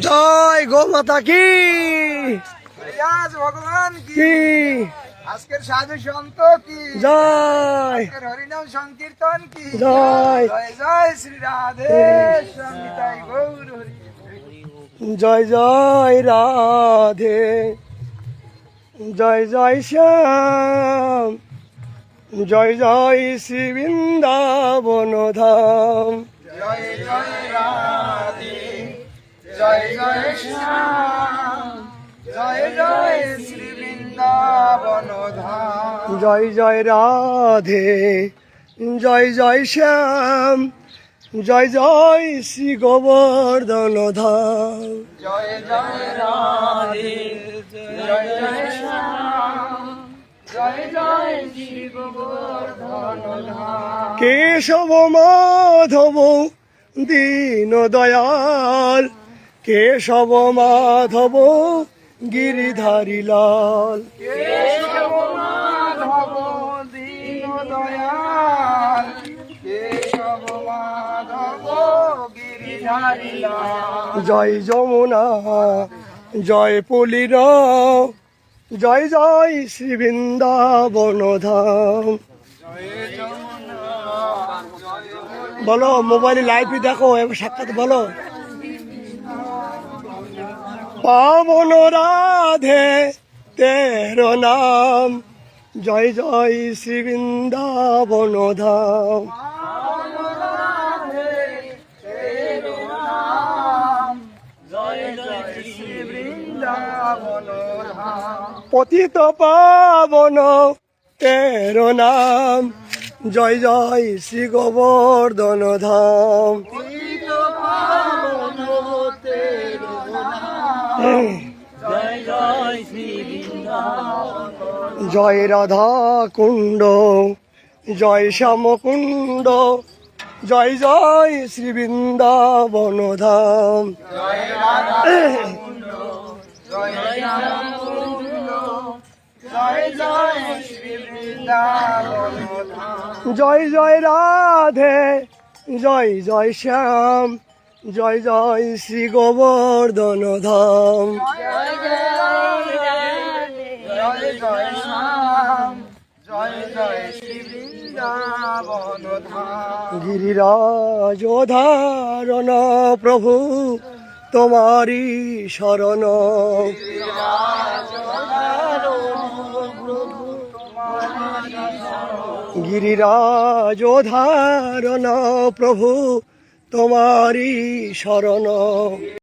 জয় গো মাতা কি ভগবান কি? আজকের সাধু সন্ত কি? জয়। হরিনাম সংকীর্তন কি? জয়। জয় জয় শ্রী রাধে গৌর জয় জয় রাধে। জয় জয় শ্যাম। জয় জয় শ্রী বৃন্দাবন ধাম। জয় জয় রাধে। জয় জয় শ্যাম জয় জয় শ্রী বৃন্দাবন ধাম। জয় জয় রাধে জয় জয় শ্যাম জয় জয় শ্রী গোবর্ধন ধাম। জয় জয় রাধে জয় জয় শ্যাম জয় জয় শ্রী গোবর্ধন ধাম। কেশব মাধব দীন দয়াল কেশব মাধব গিরিধারী লাল। কেশব মাধব দীন দয়াল কেশব মাধব গিরিধারী লাল। জয় যমুনা জয় পলির জয় জয় শ্রী বৃন্দাবন ধাম বলি বলো মোবাইলে লাইভে দেখো এবার সাক্ষাৎ বলো। পাবন রাধে, তেরো নাম। জয় জয় শ্রী বৃন্দাবন ধাম। পতিত পাবন, তেরো নাম। জয় জয় শ্রী গোবর্ধন ধাম। জয় রাধা কুণ্ড, জয় শ্যাম কুণ্ড জয় জয় শ্রী বৃন্দাবন রাধা কুণ্ড জয় শ্যাম কুণ্ড জয় জয় শ্রী বৃন্দাবন ধাম জয় জয় রাধে, জয় জয় শ্যাম। জয় জয় শ্রী গোবর্ধন ধাম। গিরিরাজ ধারণ প্রভু তোমারি শরণ। গিরিরাজ ধারণ প্রভু তোমারি শরণ।